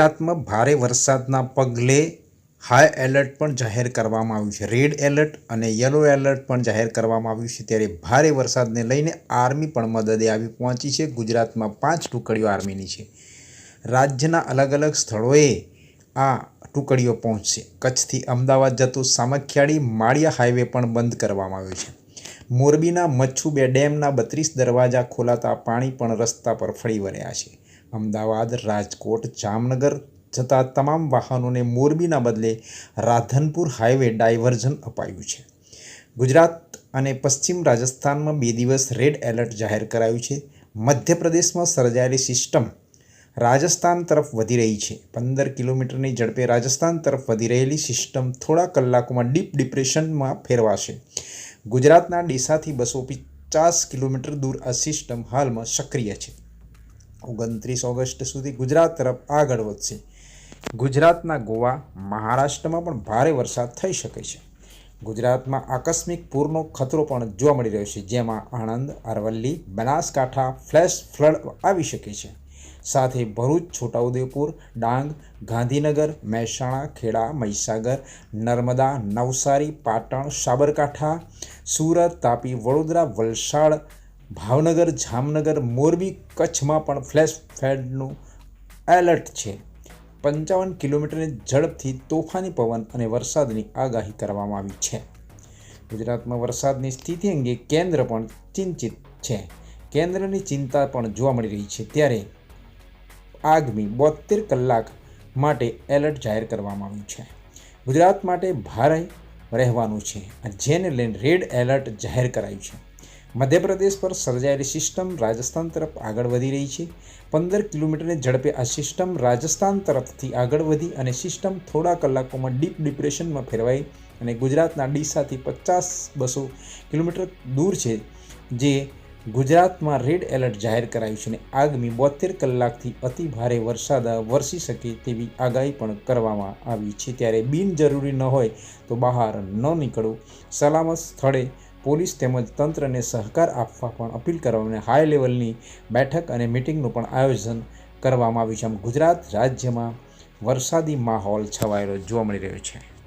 ગુજરાતમાં ભારે વરસાદના પગલે હાઈ એલર્ટ પણ જાહેર કરવામાં આવ્યું છે. રેડ એલર્ટ અને યલો એલર્ટ પણ જાહેર કરવામાં આવ્યું છે. ત્યારે ભારે વરસાદને લઈને આર્મી પણ મદદે આવી પહોંચી છે. ગુજરાતમાં પાંચ ટુકડીઓ આર્મીની છે. રાજ્યના અલગ અલગ સ્થળોએ આ ટુકડીઓ પહોંચશે. કચ્છથી અમદાવાદ જતો સામખિયાળી માળિયા હાઈવે પણ બંધ કરવામાં આવ્યો છે. મોરબીના મચ્છુ બે ડેમના બત્રીસ દરવાજા ખોલાતા પાણી પણ રસ્તા પર ફરી વળ્યા છે. અમદાવાદ, રાજકોટ, જામનગર જતા તમામ વાહનોને મોરબીના બદલે રાધનપુર હાઈવે ડાયવર્ઝન અપાયું છે. ગુજરાત અને પશ્ચિમ રાજસ્થાનમાં બે દિવસ રેડ એલર્ટ જાહેર કરાયું છે. મધ્યપ્રદેશમાં સર્જાયેલી સિસ્ટમ રાજસ્થાન તરફ વધી રહી છે. પંદર કિલોમીટરની ઝડપે રાજસ્થાન તરફ વધી રહેલી સિસ્ટમ થોડા કલાકોમાં ડીપ ડિપ્રેશનમાં ફેરવાશે. ગુજરાતના ડીસાથી બસો પચાસ કિલોમીટર દૂર આ સિસ્ટમ હાલમાં સક્રિય છે. ઓગણત્રીસ ઓગસ્ટ સુધી ગુજરાત તરફ આગળ વધશે. ગુજરાતના ગોવા, મહારાષ્ટ્રમાં પણ ભારે વરસાદ થઈ શકે છે. ગુજરાતમાં આકસ્મિક પૂરનો ખતરો પણ જોવા મળી રહ્યો છે, જેમાં આણંદ, અરવલ્લી, બનાસકાંઠા ફ્લેશ ફ્લડ આવી શકે છે. સાથે ભરૂચ, છોટાઉદેપુર, ડાંગ, ગાંધીનગર, મહેસાણા, ખેડા, મહીસાગર, નર્મદા, નવસારી, પાટણ, સાબરકાંઠા, સુરત, તાપી, વડોદરા, વલસાડ ભાવનગર, જામનગર, મોરબી કચ્છમાં પણ ફ્લેશ ફ્લડનું એલર્ટ છે. પંચાવન કિલોમીટરની ઝડપથી તોફાની પવન અને વરસાદની આગાહી કરવામાં આવી છે. ગુજરાતમાં વરસાદની સ્થિતિ અંગે કેન્દ્ર પણ ચિંતિત છે. કેન્દ્રની ચિંતા પણ જોવા મળી રહી છે. ત્યારે આગામી બોતેર કલાક માટે એલર્ટ જાહેર કરવામાં આવ્યું છે. ગુજરાત માટે ભારે રહેવાનું છે. જેને લઈને રેડ એલર્ટ જાહેર કરાયું છે. મધ્યપ્રદેશ પર સર્જાયેલી સિસ્ટમ રાજસ્થાન તરફ આગળ વધી રહી છે. પંદર કિલોમીટરની ઝડપે આ સિસ્ટમ રાજસ્થાન તરફથી આગળ વધી અને સિસ્ટમ થોડા કલાકોમાં ડીપ ડિપ્રેશનમાં ફેરવાઈ અને ગુજરાતના ડીસાથી પચાસ બસો કિલોમીટર દૂર છે, જે ગુજરાતમાં રેડ એલર્ટ જાહેર કરાયું છે અને આગામી બોતેર કલાકથી અતિ ભારે વરસાદ વરસી શકે તેવી આગાહી પણ કરવામાં આવી છે. ત્યારે બિનજરૂરી ન હોય તો બહાર ન નીકળવું સલામત સ્થળે પોલીસ તેમજ તંત્રને સહકાર આપવા પણ અપીલ કરવાને હાઈ લેવલની બેઠક અને મિટિંગનું પણ આયોજન કરવામાં આવ્યું છે. આમ ગુજરાત રાજ્યમાં વરસાદી માહોલ છવાયેલો જોવા મળી રહ્યો છે.